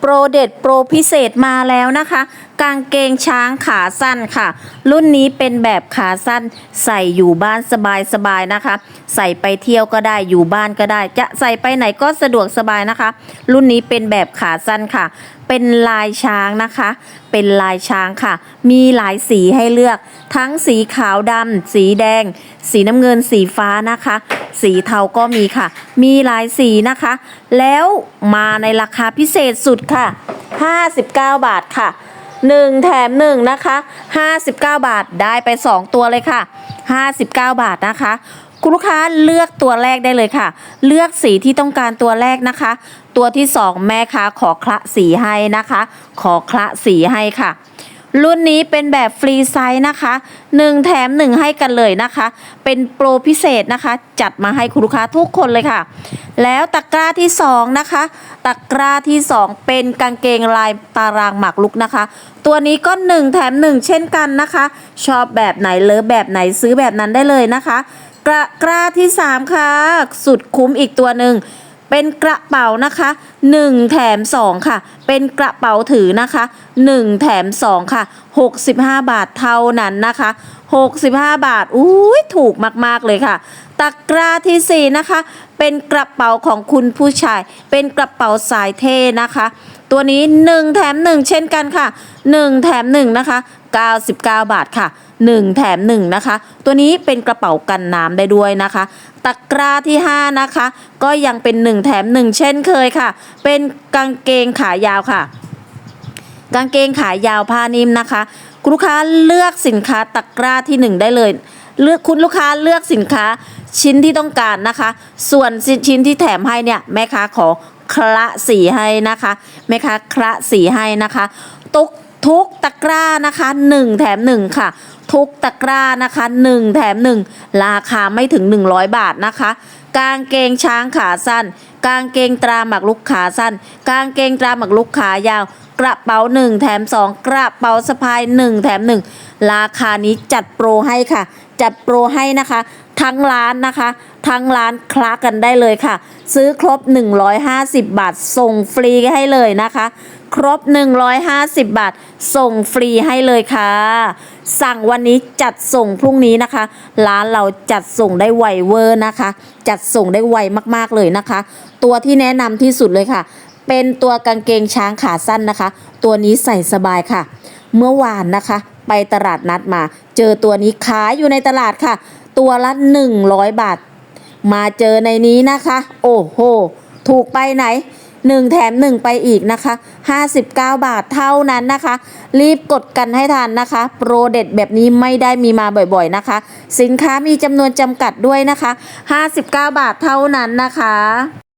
โปรเด็ดโปรพิเศษมาแล้วนะคะ กางเกงช้างขาสั้นค่ะ รุ่นนี้เป็นแบบขาสั้นใส่อยู่บ้านสบายๆนะคะ ใส่ไปเที่ยวก็ได้อยู่บ้านก็ได้ จะใส่ไปไหนก็สะดวกสบายนะคะ รุ่นนี้เป็นแบบขาสั้นค่ะ เป็นลายช้างนะคะ เป็นลายช้างค่ะ มีหลายสีให้เลือก ทั้งสีขาวดำสีแดง สีน้ำเงินสีฟ้านะคะ สีเทาก็มีค่ะ มีหลายสีนะคะ แล้วมาในราคาพิเศษสุดค่ะ 59 บาทค่ะ 1 แถม 1 นะคะ 59 บาทได้ไป 2 ตัวเลยค่ะ 59 บาทนะคะ คุณลูกค้าเลือกตัวแรกได้เลยค่ะ เลือกสีที่ต้องการตัวแรกนะคะ ตัวที่ 2 แม่ค้าขอคละสีให้นะคะ ขอคละสีให้ค่ะ รุ่นนี้เป็นแบบฟรีไซส์นะคะ 1 แถม 1 ให้กันเลยนะคะ เป็นโปรพิเศษนะคะ จัดมาให้คุณลูกค้าทุกคนเลยค่ะ แล้วตะกร้าที่ 2 นะคะ ตะกร้าที่ 2 เป็นกางเกงลายตารางหมากลุกนะคะ ตัวนี้ก็ 1 แถม 1 เช่นกันนะคะ ชอบแบบไหนเลิฟแบบไหนซื้อแบบนั้นได้เลยนะคะ กระกร้าที่ 3 ค่ะ สุดคุ้มอีกตัวหนึ่ง เป็นกระเป๋านะคะ 1 แถม 2 ค่ะ เป็นกระเป๋าถือนะคะ 1 แถม 2 ค่ะ 65 บาทเท่านั้นนะคะ 65 บาทอุ้ยถูกมาก ๆ เลยค่ะตะกร้าทีสี่4 นะคะ เป็นกระเป๋าของคุณผู้ชาย เป็นกระเป๋าสายเท่นะคะ ตัวนี้ 1 แถม 1 เช่นกันค่ะ 1 แถม 1 นะคะ 99 บาทค่ะ 1 แถม 1 นะคะ ตัวนี้เป็นกระเป๋ากันน้ำได้ด้วยนะคะ ตะกร้าที่ 5 นะคะ ก็ยังเป็น 1 แถม 1 เช่นเคยค่ะ เป็นกางเกงขายาวค่ะ กางเกงขายาวผ้านิ่มนะคะคุณลูกค้าเลือกสินค้าตะกร้าที่ 1 ได้เลย เลือกคุณลูกค้าเลือกสินค้าชิ้นที่ต้องการนะคะ ส่วนชิ้นที่แถมให้เนี่ยแม่ค้าขอคละสีให้นะคะแม่ค้าคละสีให้นะคะ ตุก ทุกตะกร้านะคะ 1 แถม 1 ค่ะ ทุกตะกร้านะคะ 1 แถม 1 ราคาไม่ถึง 100 บาทนะคะ กางเกงช้างขาสั้น กางเกงตราหมักลุกขาสั้น กางเกงตราหมักลุกขายาว กระเป๋า 1 แถม 2 กระเป๋าสะพาย 1 แถม 1 ราคานี้จัดโปรให้ค่ะ จัดโปรให้นะคะ ทั้งร้านนะคะ ทั้งร้านคลากันได้เลยค่ะ ซื้อครบ 150 บาท ส่งฟรีให้เลยนะคะ ครบ 150 บาท ส่งฟรีให้เลยค่ะ สั่งวันนี้จัดส่งพรุ่งนี้นะคะ ร้านเราจัดส่งได้ไวเวอร์นะคะ จัดส่งได้ไวมากๆเลยนะคะ ตัวที่แนะนำที่สุดเลยค่ะ เป็นตัวกางเกงช้างขาสั้นนะคะ ตัวนี้ใส่สบายค่ะ เมื่อวานนะคะ ไปตลาดนัดมา เจอตัวนี้ขายอยู่ในตลาดค่ะ ตัวละ 100 บาท มาเจอในนี้นะคะ โอ้โห ถูกไปไหน 1 แถม 1 ไปอีกนะคะ 59 บาทเท่านั้นนะคะ รีบกดกันให้ทันนะคะ โปรเด็ดแบบนี้ไม่ได้มีมาบ่อยๆนะคะ สินค้ามีจำนวนจำกัดด้วยนะคะ 59 บาทเท่านั้นนะคะ